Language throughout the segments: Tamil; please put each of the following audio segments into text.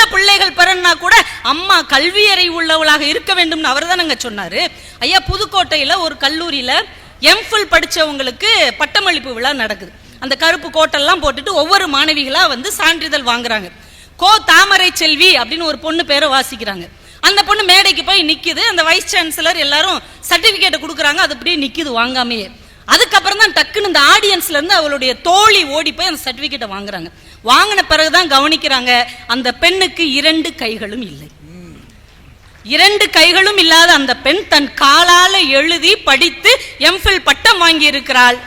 நல்ல பிள்ளைகள் பிறன்னா கூட அம்மா கல்வியறை உள்ளவளாக இருக்க வேண்டும்னு அவர் தானங்க சொன்னாரு. ஐயா புதுக்கோட்டையில ஒரு கல்லூரியில எம்ஃபில் படிச்சவங்களுக்கு பட்டமளிப்பு விழா நடக்குது. அந்த கருப்பு கோட்டெல்லாம் போட்டுட்டு ஒவ்வொரு மாணவிகளா வந்து சான்றிதழ் வாங்குறாங்க. கோ தாமரை செல்வி அப்படின்னு ஒரு பொண்ணு பேரை வாசிக்கிறாங்க. அந்த பொண்ணு மேடைக்கு போய் நிக்குது. அந்த வைஸ் சான்சலர் எல்லாரும் சர்டிஃபிகேட்டை கொடுக்குறாங்க. அது அப்படியே நிக்குது வாங்காமையே. அதுக்கப்புறம் தான் டக்குன்னு இந்த ஆடியன்ஸ்ல இருந்து அவளுடைய தோழி ஓடி போய் அந்த சர்டிஃபிகேட்டை வாங்குறாங்க. வாங்கின பிறகுதான் கவனிக்கிறாங்க அந்த பெண்ணுக்கு இரண்டு கைகளும் இல்லை. இரண்டு கைகளும் இல்லாத அந்த பெண் தன் காலால எழுதி படித்து எம்ஃபில் பட்டம் வாங்கி இருக்கிறாள்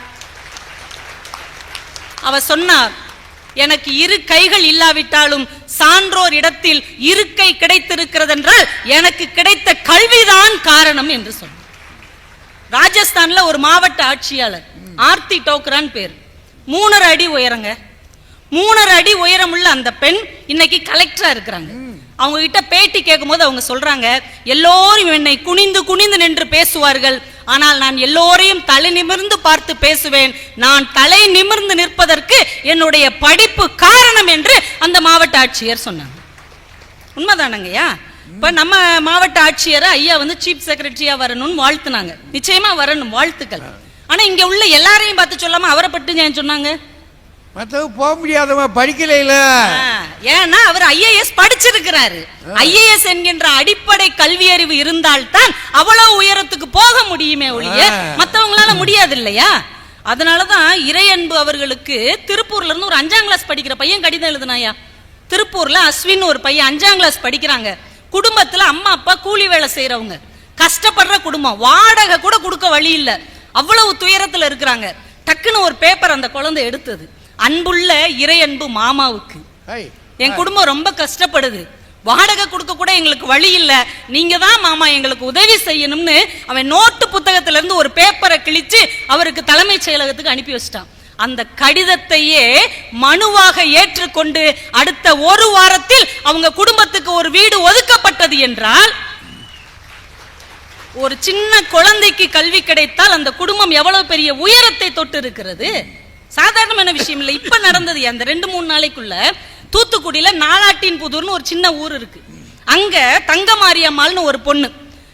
அவ சொன்னார் எனக்கு இரு கைகள் இல்லாவிட்டாலும் சான்றோர் இடத்தில் இருக்கை கிடைத்திருக்கிறது என்றால் எனக்கு கிடைத்த கல்விதான் காரணம் என்று சொன்னார். ராஜஸ்தான்ல ஒரு மாவட்ட ஆட்சியாளர் ஆர்த்தி டோக்ரான் பேர். மூணரை அடி உயரங்க. மூணரை அடி உயரமுள்ள அந்த பெண் இன்னைக்கு கலெக்டரா இருக்கிறாங்க. அவங்க கிட்ட பேட்டி கேட்கும்போது அவங்க சொல்றாங்க எல்லோரும் என்னை குனிந்து குனிந்து நின்று பேசுவார்கள். ஆனால் நான் எல்லோரையும் தலை நிமிர்ந்து பார்த்து பேசுவேன். நான் தலை நிமிர்ந்து நிற்பதற்கு என்னுடைய படிப்பு காரணம் என்று அந்த மாவட்ட ஆட்சியர் சொன்னாங்க. உண்மைதானங்கய்யா இப்ப நம்ம மாவட்ட ஆட்சியரை ஐயா வந்து சீஃப் செக்ரட்டரியா வரணும்னு வாழ்த்துனாங்க. நிச்சயமா வரணும் வாழ்த்துக்கள். ஆனா இங்க உள்ள எல்லாரையும் பார்த்து சொல்லாம அவரை பட்டு ஏன் சொன்னாங்க? மற்றவங்க போக முடியாதவன் படிக்கலையில ஆ, ஏன்னா அவர் ஐஏஎஸ் படிச்சிருக்கிறாரு. ஐஏஎஸ் என்கின்ற அடிப்படை கல்வி அறிவு இருந்தால்தான் அவ்வளவு உயரத்துக்கு போக முடியுமே ஒழிய. மத்தவங்களால முடியாது இல்லையா? அதனாலதான் இறையன்பு அவர்களுக்கு திருப்பூர்ல இருந்து ஒரு அஞ்சாம் கிளாஸ் படிக்கிற பையன் கடிதம் எழுதுனாயா? திருப்பூர்ல அஸ்வின் ஒரு பையன் அஞ்சாம் கிளாஸ் படிக்கிறாங்க. குடும்பத்துல அம்மா அப்பா கூலி வேலை செய்யறவங்க கஷ்டப்படுற குடும்பம். வாடகை கூட கொடுக்க வழி இல்ல. அவ்வளவு துயரத்துல இருக்கிறாங்க. டக்குன்னு ஒரு பேப்பர் அந்த குழந்தை எடுத்தது. அன்புள்ள இறையன்பு மாமாவுக்கு. ஐய், என் குடும்பம் ரொம்ப கஷ்டப்படுது. வாடகை கொடுக்க கூட எங்களுக்கு வழி இல்ல. நீங்க தான் மாமா எங்களுக்கு உதவி செய்யணும்னு அவன் நோட்டு புத்தகத்துல இருந்து ஒரு பேப்பரை கிழிச்சு அவருக்கு தலைமைச் செயலகத்துக்கு அனுப்பி வச்சிட்டான். அந்த கடிதத்தையே மனுவாக ஏற்றுக்கொண்டு அடுத்த ஒரு வாரத்தில் அவங்க குடும்பத்துக்கு ஒரு வீடு ஒதுக்கப்பட்டது என்றால் ஒரு சின்ன குழந்தைக்கு கல்வி கிடைத்தால் அந்த குடும்பம் எவ்வளவு பெரிய உயரத்தை தொட்டு இருக்கிறது சாதாரணமான விஷயம் இல்லை இப்ப நடந்தது அந்த ரெண்டு மூணு நாளைக்குள்ள தூத்துக்குடியில நாலாட்டின் புதூர்னு ஒரு சின்ன ஊர் இருக்கு. அங்க மாரியம்மாள்னு ஒரு பொண்ணு.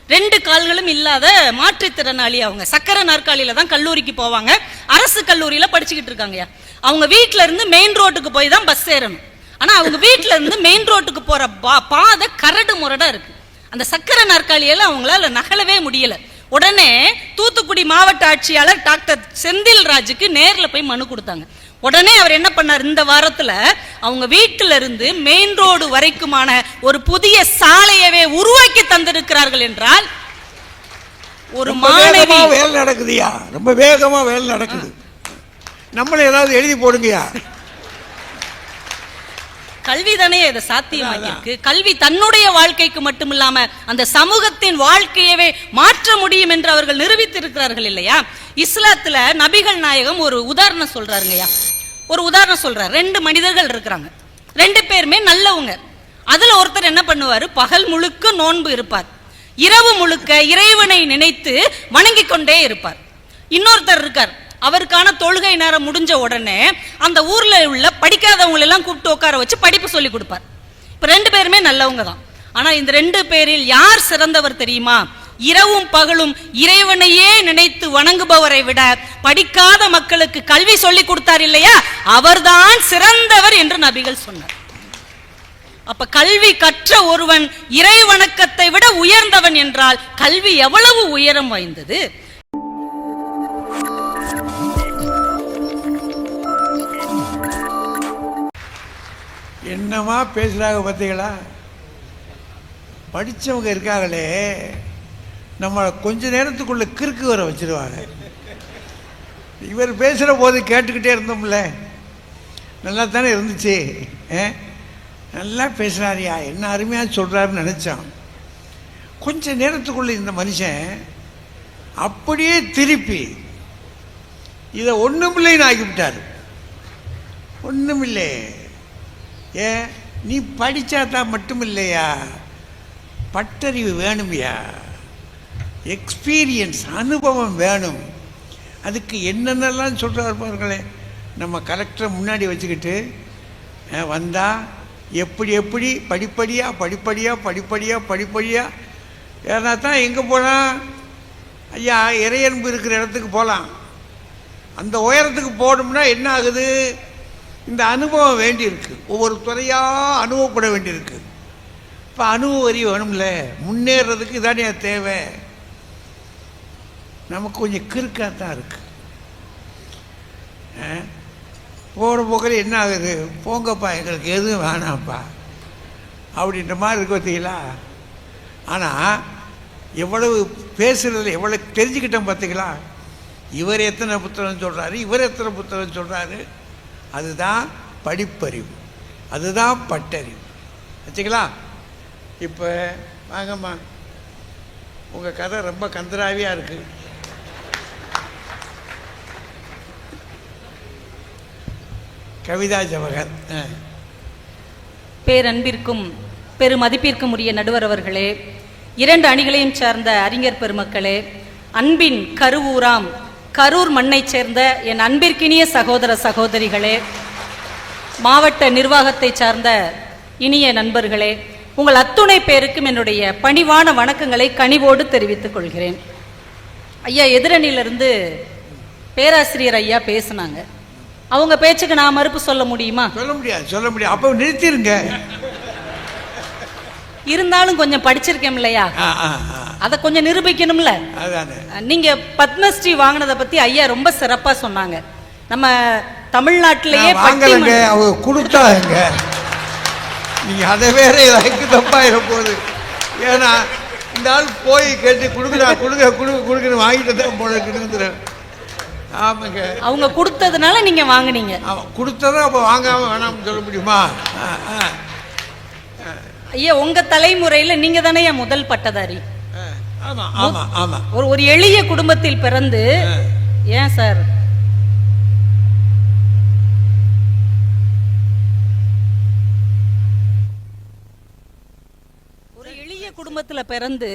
ரெண்டு கால்களும் இல்லாத மாற்றுத்திறனாளி அவங்க. சக்கரை நாற்காலியில தான் கல்லூரிக்கு போவாங்க. அரசு கல்லூரியில படிச்சுக்கிட்டு இருக்காங்கயா அவங்க வீட்ல இருந்து மெயின் ரோட்டுக்கு போய் தான் பஸ் ஏறணும். ஆனா அவங்க வீட்ல இருந்து மெயின் ரோட்டுக்கு போற பா- பாதை கரடு முரடா இருக்கு. அந்த சக்கரை நாற்காலியில அவங்களால நகலவே முடியல. உடனே தூத்துக்குடி மாவட்ட ஆட்சியாளர் டாக்டர் செந்தில் ராஜுக்கு நேர்ல போய் மனு கொடுத்தாங்க. உடனே அவர் என்ன பண்ணார்? இந்த வாரத்துல அவங்க வீட்டில இருந்து மெயின் ரோடு வரைக்குமான ஒரு புதிய சாலையவே உருவாக்கி தந்திருக்கிறார்கள் என்றால் ஒரு மாணவி வேலை நடக்குதுயா? ரொம்ப வேகமா வேலை நடக்குது. நம்மள ஏதாவது எழுதி போடுங்கயா? கல்வி தானே இதை சாத்தியமாக்கியிருக்கு. கல்வி தன்னுடைய வாழ்க்கைக்கு மட்டும் இல்லாம அந்த சமூகத்தின் வாழ்க்கையவே மாற்ற முடியும் என்று அவர்கள் நிரூபித்திருக்கிறார்கள் இல்லையா? இஸ்லாத்துல நபிகள் நாயகம் ஒரு உதாரணம் சொல்றாருங்கய்யா ஒரு உதாரணம் சொல்றாரு. ரெண்டு மனிதர்கள் இருக்கிறாங்க. ரெண்டு பேருமே நல்லவங்க. அதுல ஒருத்தர் என்ன பண்ணுவாரு? பகல் முழுக்க நோன்பு இருப்பார். இரவு முழுக்க இறைவனை நினைத்து வணங்கிக் கொண்டே இருப்பார். இன்னொருத்தர் இருக்கார். அவருக்கான தொழுகை நேரம் முடிஞ்ச உடனே அந்த ஊர்ல உள்ள படிக்காதவங்களை எல்லாம் கூப்பிட்டு உட்கார வச்சு படிப்பு சொல்லி கொடுப்பார். இப்ப ரெண்டு பேருமே நல்லவங்க தான். ஆனா இந்த ரெண்டு பேரில் யார் சிறந்தவர் தெரியுமா? இரவும் பகலும் இறைவனையே நினைத்து வணங்குபவரை விட படிக்காத மக்களுக்கு கல்வி சொல்லி கொடுத்தார் இல்லையா? அவர்தான் சிறந்தவர் என்று நபிகள் சொன்னார். அப்ப கல்வி கற்ற ஒருவன் இறை வணக்கத்தை விட உயர்ந்தவன் என்றால் கல்வி எவ்வளவு உயரம் வாய்ந்தது? என்னமா பேசுகிறாங்க பார்த்தீங்களா படித்தவங்க இருக்காங்களே நம்மளை கொஞ்ச நேரத்துக்குள்ளே கிறுக்கு வர வச்சிருவாங்க. இவர் பேசுகிற போது கேட்டுக்கிட்டே இருந்தோம்ல. நல்லா தானே இருந்துச்சு ஆ? நல்லா பேசுகிறாரியா என்ன அருமையாக சொல்கிறாருன்னு நினச்சான். கொஞ்ச நேரத்துக்குள்ளே இந்த மனுஷன் அப்படியே திருப்பி இதை ஒன்றுமில்லைன்னு ஆக்கிவிட்டார். ஒன்றுமில்லை ஏன் நீ படித்தாதான் மட்டும் இல்லையா பட்டறிவு வேணும்யா? எக்ஸ்பீரியன்ஸ் அனுபவம் வேணும். அதுக்கு என்னென்னலாம் சொல்கிறார் பாருங்களேன் நம்ம கலெக்டரை முன்னாடி வச்சுக்கிட்டு வந்தால் எப்படி எப்படி படிப்படியாக படிப்படியாக படிப்படியாக படிப்படியாக ஏன்னா தான் எங்கே போனால் ஐயா இறையன்பு இருக்கிற இடத்துக்கு போகலாம் அந்த உயரத்துக்கு போகணும்னா என்ன ஆகுது? இந்த அனுபவம் வேண்டியிருக்கு. ஒவ்வொரு துறையாக அனுபவப்பட வேண்டியிருக்கு. இப்போ அனுபவ வரி வேணும்ல. முன்னேறதுக்கு இதானே தேவை. நமக்கு கொஞ்சம் கிறுக்காக தான் இருக்குது போகிற போக்கில் என்ன ஆகுது? போங்கப்பா எங்களுக்கு எதுவும் வேணாம்ப்பா. அப்படின்ற மாதிரி இருக்கு பார்த்தீங்களா? ஆனால் எவ்வளவு பேசுறதுல எவ்வளோ தெரிஞ்சுக்கிட்டோம் பார்த்தீங்களா? இவர் எத்தனை புத்தகம் சொல்கிறாரு இவர் எத்தனை புத்தகம் சொல்கிறாரு அதுதான் படிப்பறிவு. அதுதான் பட்டறிவு. வச்சுங்களா இப்போ வாங்கம்மா. உங்கள் கதை ரொம்ப கந்தராவியாக இருக்குது கவிதா ஜவஹர். ஆ. பேரன்பிற்கும் பெருமதிப்பிற்கும் உரிய நடுவர் அவர்களே இரண்டு அணிகளையும் சார்ந்த அறிஞர் பெருமக்களே அன்பின் கருவூராம் கரூர் மண்ணைச் சேர்ந்த என் அன்பிற்கினிய சகோதர சகோதரிகளே மாவட்ட நிர்வாகத்தை சார்ந்த இனிய நண்பர்களே உங்கள் அத்துணை பேருக்கும் என்னுடைய பணிவான வணக்கங்களை கனிவோடு தெரிவித்துக் கொள்கிறேன். ஐயா எதிரணியிலிருந்து பேராசிரியர் ஐயா பேசுனாங்க. அவங்க பேச்சுக்கு நான் மறுப்பு சொல்ல முடியுமா? சொல்ல முடியாது சொல்ல முடியாது. அப்போ நிறுத்திருங்க. இருந்தாலும் கொஞ்சம் படிச்சிருக்கேன் இல்லையா? அதை கொஞ்சம் நிரூபிக்கணும்ல? நீங்க பத்மஸ்ரீ வாங்கினதை பத்தி ஐயா ரொம்ப சிறப்பா சொன்னாங்க. நம்ம தமிழ்நாட்டிலேயே வாங்கலைங்க. அவங்க கொடுத்தாங்க நீங்க அதை வேற எனக்கு தப்பாயிட போகுது. ஏன்னா இந்த ஆள் போய் கேட்டு கொடுக்குறா கொடுங்க கொடுங்க கொடுக்குன்னு வாங்கிட்டு தான் போல கிடுங்குறேன் ஆமாங்க. அவங்க கொடுத்ததுனால நீங்க வாங்குனீங்க. அவன் கொடுத்ததும் அப்போ வாங்காம வேணாம்னு சொல்ல முடியுமா? ஐயா உங்க தலைமுறையில நீங்க தானே முதல் பட்டதாரி. ஒரு ஒரு எளிய குடும்பத்தில் பிறந்து ஏன் சார்? ஒரு எளிய குடும்பத்துல பிறந்து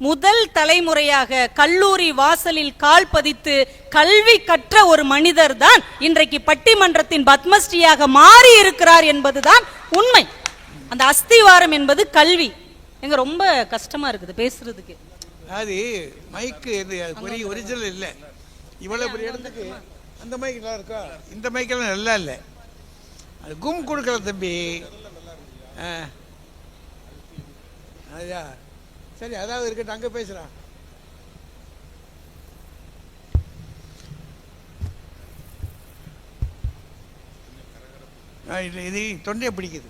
முதல் தலைமுறையாக கல்லூரி வாசலில் கால் பதித்து கல்வி கற்ற ஒரு மனிதர் தான் இன்றைக்கு பட்டிமன்றத்தின் பத்மஸ்ரீயாக மாறி இருக்கிறார் என்பதுதான் உண்மை. அந்த அஸ்திவாரம் என்பது கல்வி. எங்க ரொம்ப கஷ்டமா இருக்குது பேசுறதுக்கு. அது மைக்கு இது அது பெரிய ஒரிஜினல் இல்லை. இவ்வளோ பெரிய இடத்துக்கு அந்த மைக் நல்லா இருக்கா? இந்த மைக்கெல்லாம் நல்லா இல்லை. அது கும் கொடுக்கல தம்பி. ஆ. ஐயா சரி அதாவது இருக்கட்டும் அங்கே பேசுகிறான் இல்லை இது தொண்டையை பிடிக்குது.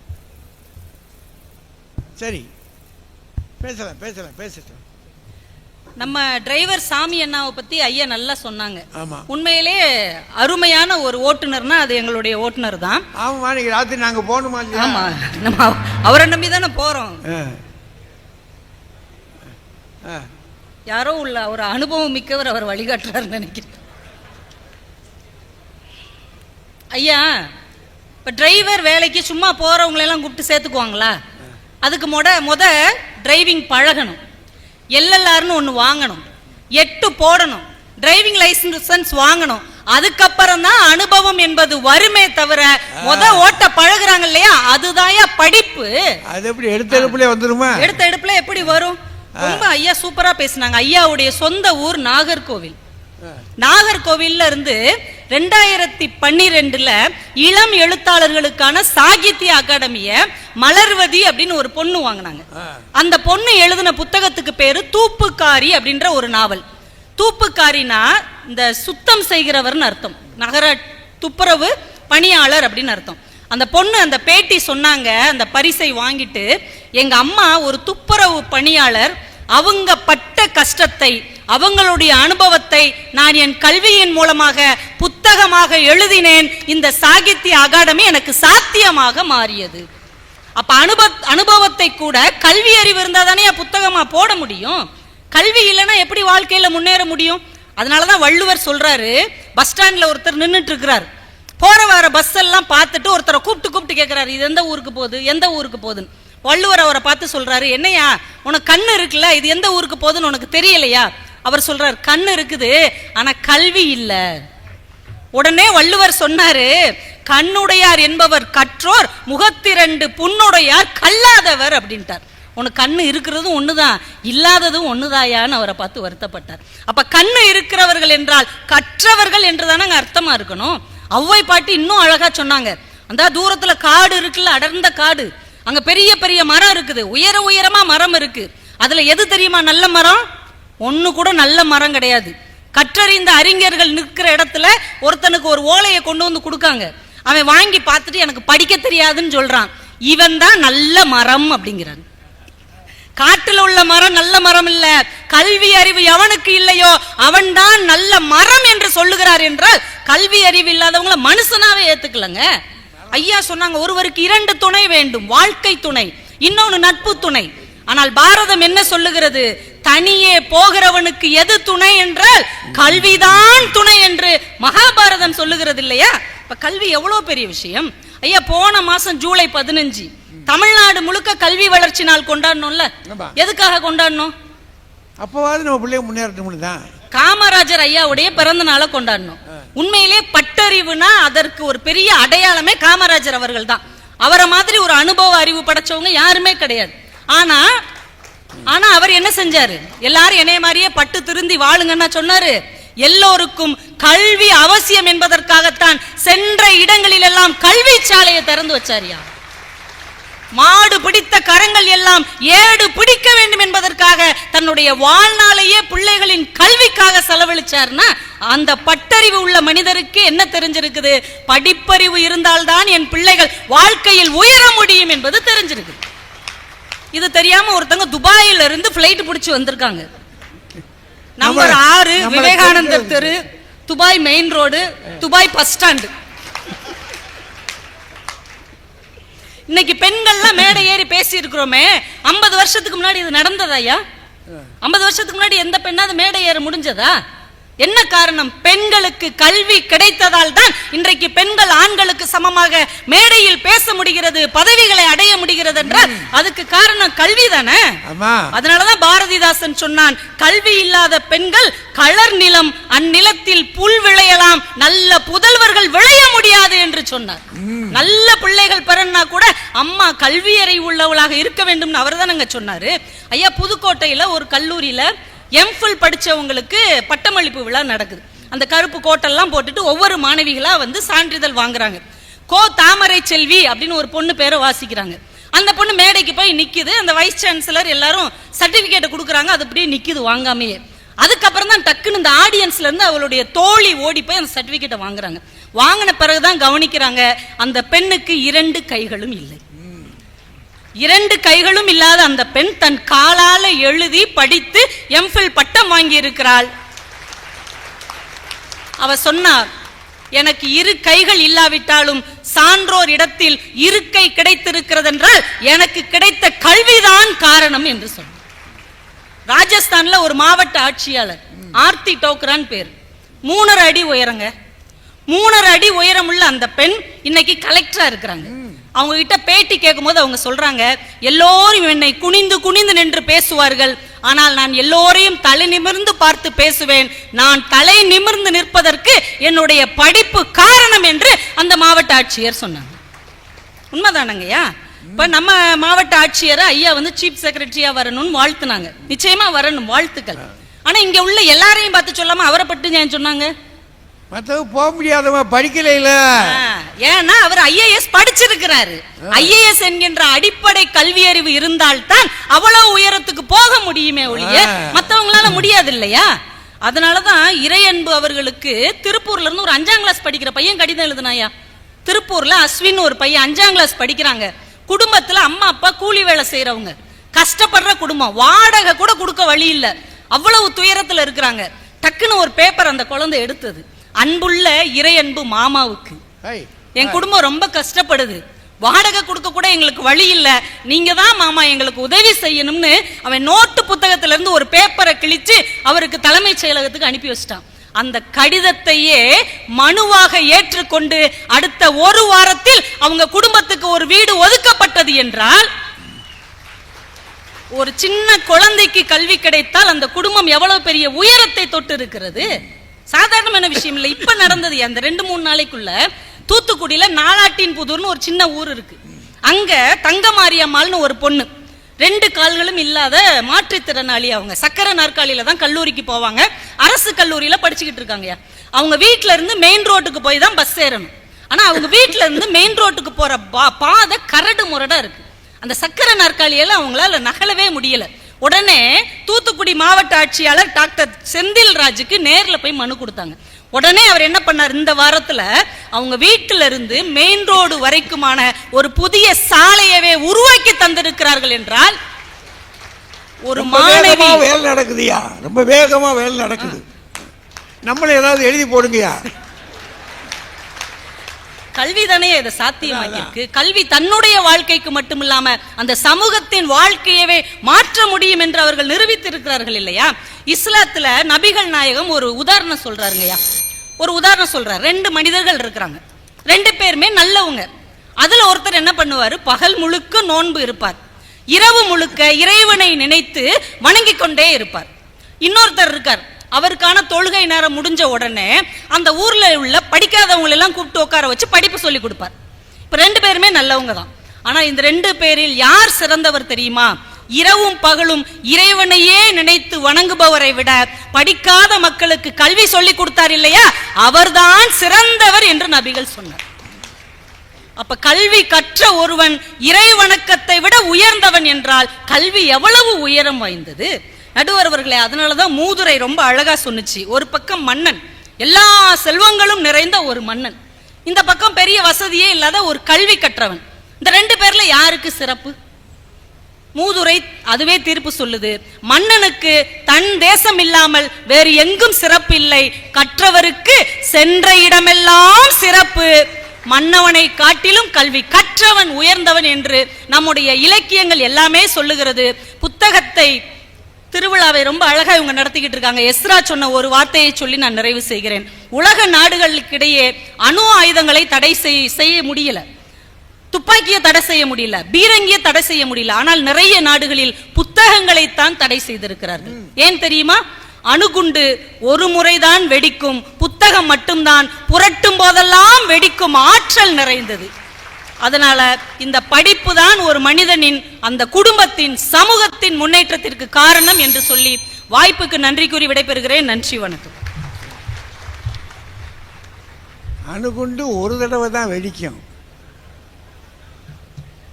சரி. பேசலாம் பேசலாம் பேசட்டும். நம்ம டிரைவர் சாமி அண்ணாவை பத்தி ஐயா நல்லா சொன்னாங்க. உண்மையிலே அருமையான ஒரு ஓட்டுநர்னா அது எங்களுடைய ஓட்டுநர் தான். ஆமாம்மா இன்னைக்கு ராத்திரி நாங்கள் போகணுமா ஆமா நம்ம அவ- அவரை நம்பி தானே போறோம். யாரோ உள்ள ஒரு அனுபவம் மிக்கவர் அவர் வழிகாட்டுறாருன்னு நினைக்கிறேன். ஐயா இப்ப டிரைவர் வேலைக்கு சும்மா போறவங்களை எல்லாம் கூப்பிட்டு சேர்த்துக்குவாங்களா? அதுக்கு முத முத டிரைவிங் பழகணும். எல்எல்ஆர்னு ஒன்று வாங்கணும். எட்டு போடணும். டிரைவிங் லைசன்ஸ் வாங்கணும். அதுக்கப்புறம் தான் அனுபவம் என்பது வருமே தவிர முத ஓட்ட பழகுறாங்க இல்லையா? அதுதான்யா படிப்பு. அது எப்படி எடுத்த எடுப்புல வந்துருமா? எடுத்த எடுப்புல எப்படி வரும்? ரொம்ப ஐயா சூப்பரா பேசுனாங்க. ஐயாவுடைய சொந்த ஊர் நாகர்கோவில். நாகர்கோவில்ல இருந்து ரெண்டாயிரத்தி பன்னிரெண்டுல இளம் எழுத்தாளர்களுக்கான சாகித்ய அகாடமிய மலர்வதி அப்படின்னு ஒரு பொண்ணு வாங்கினாங்க. அந்த பொண்ணு எழுதின புத்தகத்துக்கு பேரு தூப்புக்காரி அப்படின்ற ஒரு நாவல். தூப்புக்காரினா இந்த சுத்தம் செய்கிறவர்னு அர்த்தம். நகர துப்புரவு பணியாளர் அப்படின்னு அர்த்தம். அந்த பொண்ணு அந்த பேட்டி சொன்னாங்க. அந்த பரிசை வாங்கிட்டு எங்க அம்மா ஒரு துப்புரவு பணியாளர் அவங்க பட்ட கஷ்டத்தை அவங்களுடைய அனுபவத்தை நான் என் கல்வியின் மூலமாக புத்தகமாக எழுதினேன். இந்த சாகித்ய அகாடமி எனக்கு சாத்தியமாக மாறியது. அப்ப அனுப அனுபவத்தை கூட கல்வி அறிவு இருந்தா தானே புத்தகமா போட முடியும்? கல்வி இல்லைன்னா எப்படி வாழ்க்கையில முன்னேற முடியும்? அதனாலதான் வள்ளுவர் சொல்றாரு பஸ் ஸ்டாண்ட்ல ஒருத்தர் நின்றுட்டு இருக்கிறார் போற வர பஸ் எல்லாம் பார்த்துட்டு ஒருத்தரை கூப்பிட்டு கூப்பிட்டு கேட்கிறாரு இது எந்த ஊருக்கு போகுது? எந்த ஊருக்கு போகுதுன்னு. வள்ளுவர் அவரை பார்த்து சொல்றாரு என்னையா உனக்கு கண்ணு இருக்குல்ல இது எந்த ஊருக்கு போகுதுன்னு உனக்கு தெரியலையா? அவர் சொல்கிறார் கண்ணு இருக்குது ஆனா கல்வி இல்ல. உடனே வள்ளுவர் சொன்னாரு கண்ணுடையார் என்பவர் கற்றோர் முகத்திரண்டு புண்ணுடையார் கல்லாதவர் அப்படின்ட்டார். உனக்கு கண்ணு இருக்கிறதும் ஒண்ணுதான் இல்லாததும் ஒண்ணுதாயான்னு அவரை பார்த்து வருத்தப்பட்டார். அப்ப கண்ணு இருக்கிறவர்கள் என்றால் கற்றவர்கள் என்றுதானே அங்க அர்த்தமா இருக்கணும்? ஒளவை பாட்டி இன்னும் அழகா சொன்னாங்க அந்த தூரத்துல காடு இருக்குல்ல அடர்ந்த காடு அங்க பெரிய பெரிய மரம் இருக்குது. உயர உயரமா மரம் இருக்கு. அதுல எது தெரியுமா? நல்ல மரம்? ஒன்று கூட நல்ல மரம் கிடையாது. கற்றறிந்த அறிஞர்கள் நிற்கிற இடத்துல ஒருத்தனுக்கு ஒரு ஓலையை கொண்டு வந்து கொடுக்காங்க. அவன் வாங்கி பார்த்துட்டு எனக்கு படிக்க தெரியாதுன்னு சொல்றான். இவன் தான் நல்ல மரம் அப்படிங்கிறான். காட்டில் உள்ள மரம் நல்ல மரம் இல்ல. கல்வி அறிவு எவனுக்கு இல்லையோ அவன்தான் நல்ல மரம் என்று சொல்லுகிறார் என்றால் கல்வி அறிவு இல்லாதவங்கள மனுஷனாவே ஏத்துக்கலங்க. ஐயா சொன்னாங்க ஒருவருக்கு இரண்டு துணை வேண்டும் வாழ்க்கை துணை இன்னொன்னு நட்பு துணை. ஆனால் பாரதம் என்ன சொல்லுகிறது? தனியே போகிறவனுக்கு எது துணை என்றால் கல்விதான் துணை என்று மகாபாரதம் சொல்லுகிறது இல்லையா? இப்ப கல்வி எவ்வளவு பெரிய விஷயம்? ஐயா போன மாசம் ஜூலை பதினஞ்சு தமிழ்நாடு முழுக்க கல்வி வளர்ச்சி நாள் கொண்டாடணும்ல. எதுக்காக கொண்டாடணும்? அப்போவாது நம்ம பிள்ளைங்க முன்னேறட்டும்னு தான். காமராஜர் ஐயாவுடைய பிறந்த நாளை கொண்டாடணும். உண்மையிலே பட்டறிவுனா அதற்கு ஒரு பெரிய அடையாளமே காமராஜர் அவர்கள் தான். அவரை மாதிரி ஒரு அனுபவ அறிவு படைச்சவங்க யாருமே கிடையாது. ஆனா ஆனா அவர் என்ன செஞ்சாரு? எல்லாரும் என்னைய மாதிரியே பட்டு திருந்தி வாழுங்கன்னா சொன்னாரு. எல்லோருக்கும் கல்வி அவசியம் என்பதற்காகத்தான் சென்ற இடங்களில் எல்லாம் கல்வி சாலையை திறந்து வச்சாரியா மாடு பிடித்த கரங்கள் எல்லாம் ஏடு பிடிக்க வேண்டும் என்பதற்காக தன்னுடைய வாழ்நாளையே பிள்ளைகளின் கல்விக்காக செலவழிச்சார்னா அந்த பட்டறிவு உள்ள மனிதருக்கு என்ன தெரிஞ்சிருக்குது? படிப்பறிவு இருந்தால்தான் என் பிள்ளைகள் வாழ்க்கையில் உயர முடியும் என்பது தெரிஞ்சிருக்கு இது தெரியாம ஒருத்தங்க துபாயில இருந்து பிளைட் பிடிச்சு வந்திருக்காங்க. நம்பர் ஆறு விவேகானந்தர் தெரு Dubai main road Dubai bus stand இன்னைக்கு பெண்கள்லாம் மேடை ஏறி பேசி இருக்கிறோமே ஐம்பது வருஷத்துக்கு முன்னாடி இது நடந்ததா ஐயா ஐம்பது வருஷத்துக்கு முன்னாடி எந்த பெண்ணாவது மேடை ஏற முடிஞ்சதா? என்ன காரணம்? பெண்களுக்கு கல்வி கிடைத்ததால் தான் இன்றைக்கு பெண்கள் ஆண்களுக்கு சமமாக மேடையில் பேச முடிகிறது பதவிகளை அடைய முடிகிறது என்றால் அதுக்கு காரணம் கல்வி தானே? அதனாலதான் பாரதிதாசன் சொன்னான் கல்வி இல்லாத பெண்கள் களர் நிலம் அந்நிலத்தில் புல் விளையலாம் நல்ல புதல்வர்கள் விளைய முடியாது என்று சொன்னார். நல்ல பிள்ளைகள் பெறன்னா கூட அம்மா கல்வி அறிவு உள்ளவளாக இருக்க வேண்டும்னு அவர் தான் சொன்னாரு. ஐயா புதுக்கோட்டையில ஒரு கல்லூரியில எம்ஃபில் படித்தவங்களுக்கு பட்டமளிப்பு விழா நடக்குது. அந்த கருப்பு கோட்டெல்லாம் போட்டுட்டு ஒவ்வொரு மாணவிகளாக வந்து சான்றிதழ் வாங்குறாங்க. கோ தாமரை செல்வி அப்படின்னு ஒரு பொண்ணு பேரை வாசிக்கிறாங்க. அந்த பொண்ணு மேடைக்கு போய் நிற்கிது அந்த வைஸ் சான்சலர் எல்லாரும் சர்டிஃபிகேட்டை கொடுக்குறாங்க. அது அப்படியே நிற்கிது வாங்காமையே. அதுக்கப்புறம் தான் டக்குன்னு இந்த ஆடியன்ஸ்லேருந்து அவளுடைய தோழி ஓடி போய் அந்த சர்டிஃபிகேட்டை வாங்குறாங்க. வாங்கின பிறகுதான் கவனிக்கிறாங்க. அந்த பெண்ணுக்கு இரண்டு கைகளும் இல்லை. இரண்டு கைகளும் இல்லாத அந்த பெண் தன் காலால எழுதி படித்து எம்ஃபில் பட்டம் வாங்கி இருக்கிறாள் அவ சொன்னார் எனக்கு இரு கைகள் இல்லாவிட்டாலும் சான்றோர் இடத்தில் இருக்கை கிடைத்திருக்கிறது என்றால் எனக்கு கிடைத்த கல்விதான் காரணம் என்று சொன்னார். ராஜஸ்தான்ல ஒரு மாவட்ட ஆட்சியாளர் ஆர்த்தி டோக்ரான் பேர். மூணரை அடி உயரங்க. மூணரை அடி உயரமுள்ள அந்த பெண் இன்னைக்கு கலெக்டரா இருக்கிறாங்க. அவங்க கிட்ட பேட்டி கேட்கும்போது அவங்க சொல்றாங்க எல்லோரும் என்னை குனிந்து குனிந்து நின்று பேசுவார்கள். ஆனால் நான் எல்லோரையும் தலை நிமிர்ந்து பார்த்து பேசுவேன். நான் தலை நிமிர்ந்து நிற்பதற்கு என்னுடைய படிப்பு காரணம் என்று அந்த மாவட்ட ஆட்சியர் சொன்னாங்க. உண்மைதானங்கய்யா இப்போ நம்ம மாவட்ட ஆட்சியரை ஐயா வந்து சீஃப் செக்ரட்டரியா வரணும்னு வாழ்த்துனாங்க. நிச்சயமா வரணும் வாழ்த்துக்கள். ஆனா இங்க உள்ள எல்லாரையும் பார்த்து சொல்லாம அவரை பட்டு ஏன் சொன்னாங்க? மற்றவங்க போக முடியாதவங்க படிக்கலையில ஆ, ஏன்னா அவர் ஐஏஎஸ் படிச்சிருக்கிறாரு. ஐஏஎஸ் என்கின்ற அடிப்படை கல்வி அறிவு இருந்தால்தான் அவ்வளவு உயரத்துக்கு போக முடியுமே ஒழிய ஆ. மத்தவங்களால முடியாது இல்லையா? அதனாலதான் இறையன்பு அவர்களுக்கு திருப்பூர்ல இருந்து ஒரு அஞ்சாம் கிளாஸ் படிக்கிற பையன் கடிதம் எழுதுனாயா? திருப்பூர்ல அஸ்வின் ஒரு பையன் அஞ்சாம் கிளாஸ் படிக்கிறாங்க. குடும்பத்துல அம்மா அப்பா கூலி வேலை செய்யறவங்க கஷ்டப்படுற குடும்பம். வாடகை கூட கொடுக்க வழி இல்ல. அவ்வளவு துயரத்துல இருக்கிறாங்க. டக்குன்னு ஒரு பேப்பர் அந்த குழந்தை எடுத்தது. அன்புள்ள இறையன்பு மாமாவுக்கு. ஐய், என் குடும்பம் ரொம்ப கஷ்டப்படுது. வாடகை கொடுக்க கூட எங்களுக்கு வழி இல்ல. நீங்க தான் மாமா எங்களுக்கு உதவி செய்யணும்னு அவன் நோட்டு புத்தகத்துல இருந்து ஒரு பேப்பரை கிழிச்சு அவருக்கு தலைமைச் செயலகத்துக்கு அனுப்பி வச்சிட்டான். அந்த கடிதத்தையே மனுவாக ஏற்றுக்கொண்டு அடுத்த ஒரு வாரத்தில் அவங்க குடும்பத்துக்கு ஒரு வீடு ஒதுக்கப்பட்டது என்றால் ஒரு சின்ன குழந்தைக்கு கல்வி கிடைத்தால் அந்த குடும்பம் எவ்வளவு பெரிய உயரத்தை தொட்டு இருக்கிறது சாதாரணமான விஷயம் இல்லை இப்ப நடந்தது அந்த ரெண்டு மூணு நாளைக்குள்ள தூத்துக்குடியில நாளாட்டின் புதூர்னு ஒரு சின்ன ஊர் இருக்கு. அங்க மாரியம்மாள்னு ஒரு பொண்ணு. ரெண்டு கால்களும் இல்லாத மாற்றுத்திறனாளி அவங்க. சக்கரை நாற்காலியில தான் கல்லூரிக்கு போவாங்க. அரசு கல்லூரியில படிச்சுக்கிட்டு இருக்காங்க. அவங்க வீட்டுல இருந்து மெயின் ரோட்டுக்கு போய் தான் பஸ் ஏறணும். ஆனா அவங்க வீட்டுல இருந்து மெயின் ரோட்டுக்கு போற பா- பாதை கரடு முரடா இருக்கு. அந்த சக்கரை நாற்காலியால அவங்களால நகலவே முடியலை. உடனே தூத்துக்குடி மாவட்ட ஆட்சியாளர் டாக்டர் செந்தில் ராஜுக்கு நேர்ல போய் மனு கொடுத்தாங்க. உடனே அவர் என்ன பண்ணார்? இந்த வாரத்துல அவங்க வீட்டில இருந்து மெயின் ரோடு வரைக்குமான ஒரு புதிய சாலையவே உருவாக்கி தந்திருக்கிறார்கள் என்றால் ஒரு மாணவி வேலை நடக்குதுயா? ரொம்ப வேகமா வேலை நடக்குது. நம்மளும் ஏதாவது எழுதி போடுங்கயா? கல்வி தானே இதை சாத்தியமாக்கியிருக்கு. கல்வி தன்னுடைய வாழ்க்கைக்கு மட்டுமில்லாம அந்த சமூகத்தின் வாழ்க்கையவே மாற்ற முடியும் என்று அவர்கள் நிரூபித்திருக்கிறார்கள் இல்லையா? இஸ்லாத்துல நபிகள் நாயகம் ஒரு உதாரணம் சொல்றாருங்கய்யா ஒரு உதாரணம் சொல்றாரு. ரெண்டு மனிதர்கள் இருக்கிறாங்க. ரெண்டு பேருமே நல்லவங்க. அதுல ஒருத்தர் என்ன பண்ணுவாரு? பகல் முழுக்க நோன்பு இருப்பார். இரவு முழுக்க இறைவனை நினைத்து வணங்கிக் கொண்டே இருப்பார். இன்னொருத்தர் இருக்கார். அவருக்கான தொழுகை நேரம் முடிஞ்ச உடனே அந்த ஊர்ல உள்ள படிக்காதவங்களை எல்லாம் கூப்பிட்டு உட்கார வச்சு படிப்பு சொல்லி கொடுப்பார். இப்ப ரெண்டு பேருமே நல்லவங்க தான். ஆனா இந்த ரெண்டு பேரில் யார் சிறந்தவர் தெரியுமா? இரவும் பகலும் இறைவனையே நினைத்து வணங்குபவரை விட படிக்காத மக்களுக்கு கல்வி சொல்லி கொடுத்தார் இல்லையா? அவர்தான் சிறந்தவர் என்று நபிகள் சொன்னார். அப்ப கல்வி கற்ற ஒருவன் இறை வணக்கத்தை விட உயர்ந்தவன் என்றால் கல்வி எவ்வளவு உயரம் வாய்ந்தது? நடுவர் அதனால அதனாலதான் மூதுரை ரொம்ப அழகாக சொன்னுச்சு. ஒரு பக்கம் மன்னன் எல்லா செல்வங்களும் நிறைந்த ஒரு மன்னன். இந்த பக்கம் பெரிய வசதியே இல்லாத ஒரு கல்வி கற்றவன். இந்த ரெண்டு பேர்ல யாருக்கு சிறப்பு? மூதுரை அதுவே தீர்ப்பு சொல்லுது. மன்னனுக்கு தன் தேசம் இல்லாமல் வேறு எங்கும் சிறப்பு இல்லை. கற்றவருக்கு சென்ற இடமெல்லாம் சிறப்பு. மன்னவனை காட்டிலும் கல்வி கற்றவன் உயர்ந்தவன் என்று நம்முடைய இலக்கியங்கள் எல்லாமே சொல்லுகிறது. புத்தகத்தை திருவிழாவை ரொம்ப அழகா இவங்க நடத்திக்கிட்டு இருக்காங்க. எஸ்ரா சொன்ன ஒரு வார்த்தையை சொல்லி நான் நிறைவு செய்கிறேன். உலக நாடுகளுக்கிடையே அணு ஆயுதங்களை தடை செய்- செய்ய முடியல. துப்பாக்கியை தடை செய்ய முடியல. பீரங்கியை தடை செய்ய முடியல. ஆனால் நிறைய நாடுகளில் புத்தகங்களைத்தான் தடை செய்திருக்கிறார்கள். ஏன் தெரியுமா? அணுகுண்டு ஒரு முறைதான் வெடிக்கும். புத்தகம் மட்டும்தான். புரட்டும் போதெல்லாம் வெடிக்கும். ஆற்றல் நிறைந்தது. அதனால இந்த படிப்பு தான் ஒரு மனிதனின் அந்த குடும்பத்தின் சமூகத்தின் முன்னேற்றத்திற்கு காரணம் என்று சொல்லி வாய்ப்புக்கு நன்றி கூறி விடைபெறுகிறேன். நன்றி வணக்கம். அணுகுண்டு ஒரு தடவை தான் வெடிக்கும்.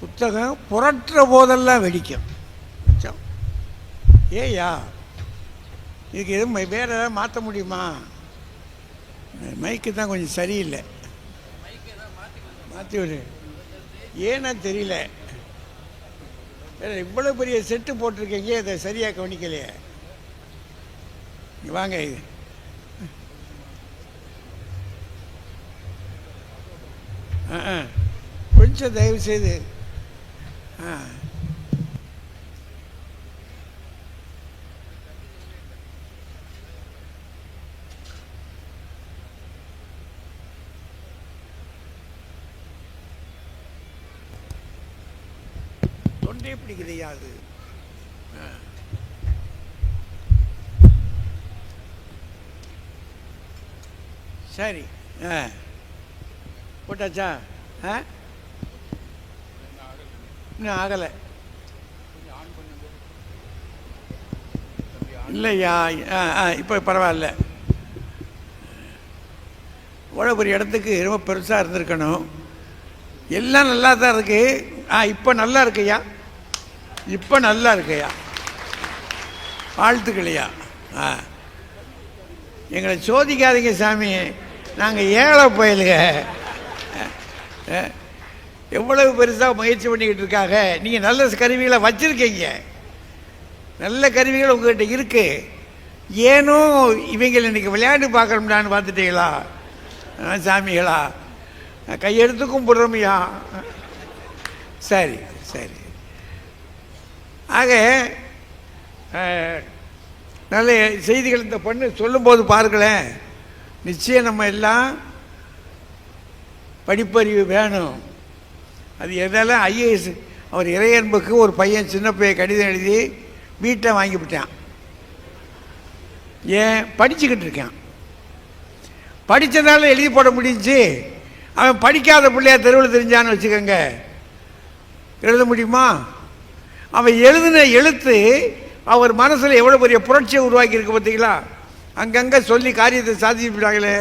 புத்தகம் புரட்டுற போதெல்லாம் வெடிக்கும். ஏயா இதுக்கு எதுவும் வேற ஏதாவது மாற்ற முடியுமா? மைக்கு தான் கொஞ்சம் சரியில்லை. மாற்றி விடு. ஏன்னா தெரியல. இவ்வளோ பெரிய செட்டு போட்டிருக்கீங்க இதை சரியாக கவனிக்கலையே. வாங்க. இது ஆ, ஆ. கொஞ்சம் தயவு செய்து ஆ தொண்டை பிடிக்குதையா அது ஆ. சரி. ஆ. போட்டாச்சா? ஆ? இன்னும் ஆகலை. இல்லையா? ஆ ஆ இப்போ பரவாயில்ல. இவ்வளோ ஒரு இடத்துக்கு ரொம்ப பெருசாக இருந்திருக்கணும். எல்லாம் நல்லா தான் இருக்கு. ஆ இப்போ நல்லா இருக்குய்யா இப்போ நல்லா இருக்குய்யா வாழ்த்துக்களையா? ஆ. எங்களை சோதிக்காதீங்க சாமி. நாங்கள் ஏழை போயிலுங்க எவ்வளவு பெருசாக முயற்சி பண்ணிக்கிட்டு இருக்காங்க நீங்கள் நல்ல கருவிகளை வச்சுருக்கீங்க. நல்ல கருவிகள் உங்கள்கிட்ட இருக்குது ஏனோ இவங்களை இன்னைக்கு விளையாண்டு பார்க்கணும்டான்னு பார்த்துட்டீங்களா? சாமிகளா? கையெழுத்துக்கும் புறமையா சரி சரி. ஆக நல்ல செய்திகள் இந்த பொண்ணு சொல்லும்போது பாருங்களேன். நிச்சயம் நம்ம எல்லாம் படிப்பறிவு வேணும். அது எதெல்லாம் ஐஏஎஸ் அவர் இறையன்புக்கு ஒரு பையன் சின்ன பையன் கடிதம் எழுதி வீட்டை வாங்கிவிட்டான் ஏன்? படிச்சுக்கிட்டு இருக்கான். படித்ததால் எழுதி போட முடிஞ்சு அவன் படிக்காத பிள்ளையா தெருவில் தெரிஞ்சான்னு வச்சுக்கோங்க. எழுத முடியுமா? அவன் எழுதின எழுத்து அவர் மனசில் எவ்வளோ பெரிய புரட்சியை உருவாக்கியிருக்கு பார்த்தீங்களா? அங்கங்கே சொல்லி காரியத்தை சாதிச்சுட்டாங்களே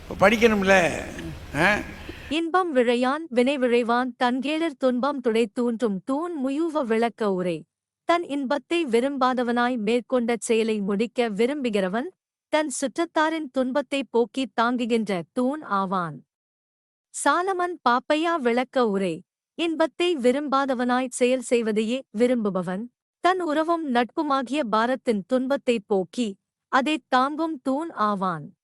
இப்போ படிக்கணும்ல. இன்பம் விழையான் வினை விழைவான் தன்கேளர் துன்பம் துடை தூன்றும் தூண் முயூவ விளக்க உரை. தன் இன்பத்தை விரும்பாதவனாய் மேற்கொண்ட செயலை முடிக்க விரும்புகிறவன் தன் சுற்றத்தாரின் துன்பத்தை போக்கித் தாங்குகின்ற தூண் ஆவான். சாலமன் பாப்பையா விளக்க உரை. இன்பத்தை விரும்பாதவனாய் செயல் செய்வதையே விரும்புபவன் தன் உறவும் நட்புமாகிய பாரத்தின் துன்பத்தை போக்கி அதைத் தாங்கும் தூண் ஆவான்.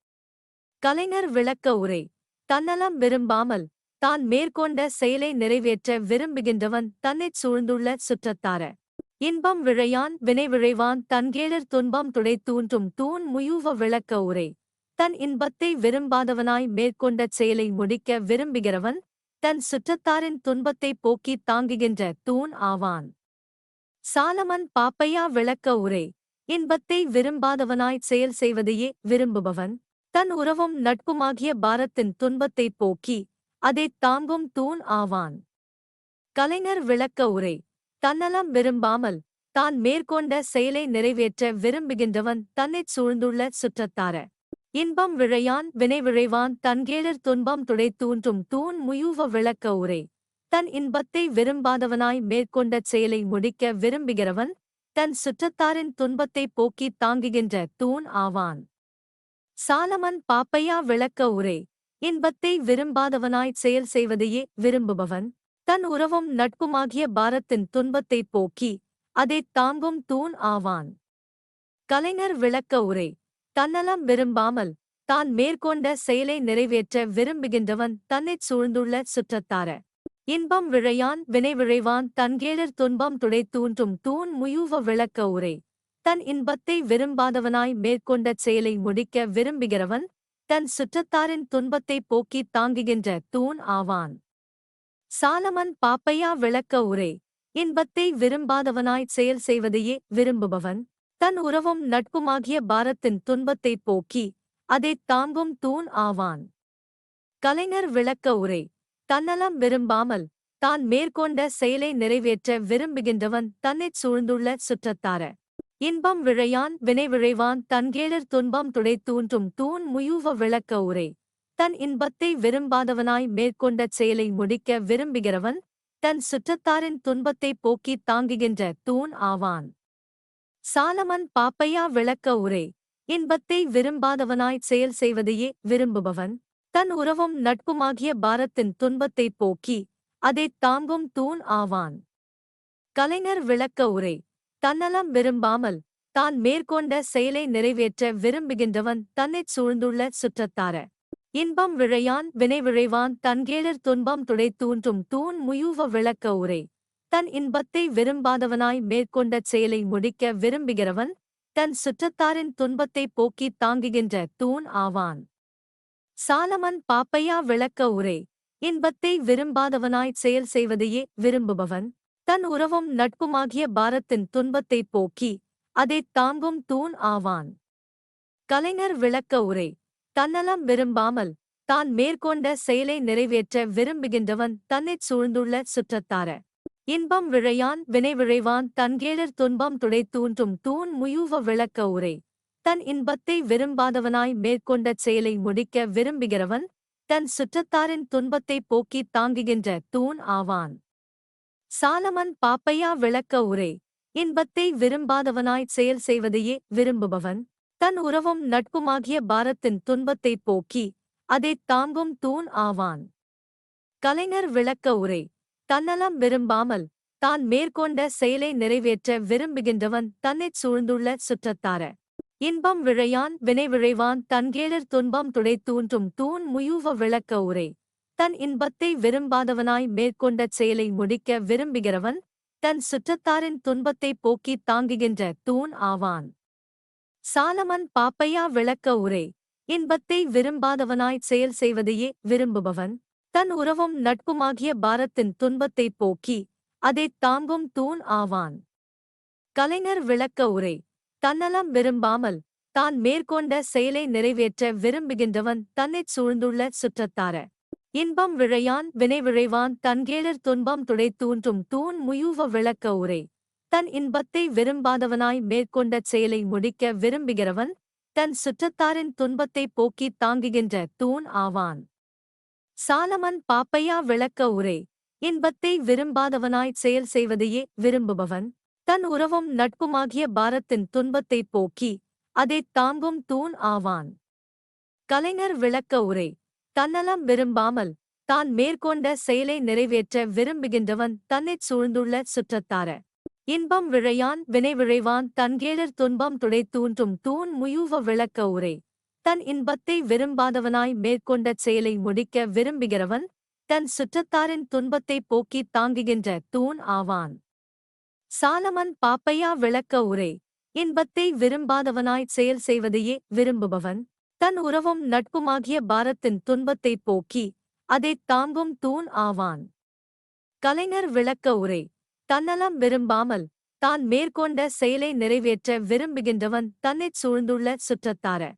கலைஞர் விளக்க உரை. தன்னலம் விரும்பாமல் தான் மேற்கொண்ட செயலை நிறைவேற்ற விரும்புகின்றவன் தன்னைச் சூழ்ந்துள்ள சுற்றத்தார. இன்பம் விழையான் வினை விழைவான் தன்கேளர் துன்பம் துடை தூன்றும் தூண் முயூவ விளக்க உரை. தன் இன்பத்தை விரும்பாதவனாய் மேற்கொண்ட செயலை முடிக்க விரும்புகிறவன் தன் சுற்றத்தாரின் துன்பத்தை போக்கித் தாங்குகின்ற தூண் ஆவான். சாலமன் பாப்பையா விளக்க உரை. இன்பத்தை விரும்பாதவனாய் செயல் செய்வதையே விரும்புபவன். தன் உறவும் நட்புமாகிய பாரத்தின் துன்பத்தை போக்கி அதைத் தாங்கும் தூண் ஆவான். கலைஞர் விளக்க உரை தன்னலம் விரும்பாமல் தான் மேற்கொண்ட செயலை நிறைவேற்ற விரும்புகின்றவன் தன்னைச் சூழ்ந்துள்ள சுற்றத்தார. இன்பம் விழையான் வினை விழைவான் தன்கேளர் துன்பம் துடை தூன்றும் தூண் முயூவ விளக்க உரை. தன் இன்பத்தை விரும்பாதவனாய் மேற்கொண்ட செயலை முடிக்க விரும்புகிறவன் தன் சுற்றத்தாரின் துன்பத்தை போக்கித் தாங்குகின்ற தூண் ஆவான். சாலமன் பாப்பையா விளக்க உரை இன்பத்தை விரும்பாதவனாய் செயல் செய்வதையே விரும்புபவன். தன் உறவும் நட்புமாகிய பாரத்தின் துன்பத்தை போக்கி அதைத் தாங்கும் தூண் ஆவான். கலைஞர் விளக்க உரை தன்னலம் விரும்பாமல் தான் மேற்கொண்ட செயலை நிறைவேற்ற விரும்புகின்றவன் தன்னைச் சூழ்ந்துள்ள சுற்றத்தார. இன்பம் விழையான் வினை விழைவான் தன்கேளர் துன்பம் துடை தூன்றும் தூண் முயூவ விளக்க உரை. தன் இன்பத்தை விரும்பாதவனாய் மேற்கொண்ட செயலை முடிக்க விரும்புகிறவன் தன் சுற்றத்தாரின் துன்பத்தை போக்கித் தாங்குகின்ற தூண் ஆவான். சாலமன் பாப்பையா விளக்க உரை. இன்பத்தை விரும்பாதவனாய் செயல் செய்வதையே விரும்புபவன் தன் உறவும் நட்புமாகிய பாரத்தின் துன்பத்தை போக்கி அதைத் தாங்கும் தூண் ஆவான். கலைஞர் விளக்க உரை. தன்னலம் விரும்பாமல் தான் மேற்கொண்ட செயலை நிறைவேற்ற விரும்புகின்றவன் தன்னைச் சூழ்ந்துள்ள சுற்றத்தார. இன்பம் விழையான் வினை விழைவான் தன்கேளர் துன்பம் துடை தூன்றும் தூண் முயூவ விளக்க உரை. தன் இன்பத்தை விரும்பாதவனாய் மேற்கொண்ட செயலை முடிக்க விரும்புகிறவன் தன் சுற்றத்தாரின் துன்பத்தை போக்கித் தாங்குகின்ற தூண் ஆவான். சாலமன் பாப்பையா விளக்க உரை. இன்பத்தை விரும்பாதவனாய் செயல் செய்வதையே விரும்புபவன் தன் உறவும் நட்புமாகிய பாரத்தின் துன்பத்தை போக்கி அதைத் தாங்கும் தூண் ஆவான். கலைஞர் விளக்க உரை தன்னலம் விரும்பாமல் தான் மேற்கொண்ட செயலை நிறைவேற்ற விரும்புகின்றவன் தன்னைச் சூழ்ந்துள்ள சுற்றத்தார. இன்பம் விழையான் வினை விழைவான் தன்கேளர் துன்பம் துடை தூன்றும் தூண் முயூவ விளக்க உரை. தன் இன்பத்தை விரும்பாதவனாய் மேற்கொண்ட செயலை முடிக்க விரும்புகிறவன் தன் சுற்றத்தாரின் துன்பத்தை போக்கித் தாங்குகின்ற தூண் ஆவான். சாலமன் பாப்பையா விளக்க உரை. இன்பத்தை விரும்பாதவனாய் செயல் செய்வதையே விரும்புபவன். தன் உறவும் நட்புமாகிய பாரத்தின் துன்பத்தை போக்கி அதைத் தாங்கும் தூண் ஆவான். கலைஞர் விளக்க உரை. தன்னலம் விரும்பாமல் தான் மேற்கொண்ட செயலை நிறைவேற்ற விரும்புகின்றவன் தன்னைச் சூழ்ந்துள்ள சுற்றத்தார. இன்பம் விழையான் வினை விழைவான் தன்கேளர் துன்பம் துடை தூன்றும் தூண் முயூவ விளக்க உரை. தன் இன்பத்தை விரும்பாதவனாய் மேற்கொண்ட செயலை முடிக்க விரும்புகிறவன் தன் சுற்றத்தாரின் துன்பத்தை போக்கித் தாங்குகின்ற தூண் ஆவான். சாலமன் பாப்பையா விளக்க உரை இன்பத்தை விரும்பாதவனாய் செயல் செய்வதையே விரும்புபவன் தன் உறவும் நட்புமாகிய பாரத்தின் துன்பத்தை போக்கி அதைத் தாங்கும் தூண் ஆவான். கலைஞர் விளக்க உரை தன்னலம் விரும்பாமல் தான் மேற்கொண்ட செயலை நிறைவேற்ற விரும்புகின்றவன் தன்னைச் சூழ்ந்துள்ள சுற்றத்தார. இன்பம் விழையான் வினை விழைவான் தன்கேளர் துன்பம் துடை தூன்றும் தூண் முயூவ விளக்க உரை. தன் இன்பத்தை விரும்பாதவனாய் மேற்கொண்ட செயலை முடிக்க விரும்புகிறவன் தன் சுற்றத்தாரின் துன்பத்தை போக்கித் தாங்குகின்ற தூண் ஆவான். சாலமன் பாப்பையா விளக்க உரை. இன்பத்தை விரும்பாதவனாய் செயல் செய்வதையே விரும்புபவன் தன் உறவும் நட்புமாகிய பாரத்தின் துன்பத்தை போக்கி அதைத் தாங்கும் தூண் ஆவான். கலைஞர் விளக்க உரை. தன்னலம் விரும்பாமல் தான் மேற்கொண்ட செயலை நிறைவேற்ற விரும்புகின்றவன் தன்னைச் சூழ்ந்துள்ள சுற்றத்தார. இன்பம் விழையான் வினை விழைவான் தன்கேளர் துன்பம் துடைத்தூன்றும் தூண் முயூவ விளக்க உரை. தன் இன்பத்தை விரும்பாதவனாய் மேற்கொண்ட செயலை முடிக்க விரும்புகிறவன் தன் சுற்றத்தாரின் துன்பத்தை போக்கி தாங்குகின்ற தூண் ஆவான். சாலமன் பாப்பையா விளக்க உரை. இன்பத்தை விரும்பாதவனாய் செயல் செய்வதையே விரும்புபவன் தன் உறவும் நட்புமாகிய பாரத்தின் துன்பத்தைப் போக்கி அதைத் தாங்கும் தூண் ஆவான். கலைஞர் விளக்க உரை தன்னலம் விரும்பாமல் தான் மேற்கொண்ட செயலை நிறைவேற்ற விரும்புகின்றவன் தன்னைச் சூழ்ந்துள்ள சுற்றத்தார. இன்பம் விழையான் வினை விழைவான் தன்கேளர் துன்பம் துடைத்தூன்றும் தூண் முயூவ விளக்க உரை. தன் இன்பத்தை விரும்பாதவனாய் மேற்கொண்ட செயலை முடிக்க விரும்புகிறவன் தன் சுற்றத்தாரின் துன்பத்தை போக்கி தாங்குகின்ற தூண் ஆவான். சாலமன் பாப்பையா விளக்க உரை. இன்பத்தை விரும்பாதவனாய் செயல் செய்வதையே விரும்புபவன். தன் உறவும் நட்புமாகிய பாரத்தின் துன்பத்தைப் போக்கி அதைத் தாங்கும் தூண் ஆவான். கலைஞர் விளக்க உரை. தன்னலம் விரும்பாமல் தான் மேற்கொண்ட செயலை நிறைவேற்ற விரும்புகின்றவன் தன்னைச் சூழ்ந்துள்ள சுற்றத்தார.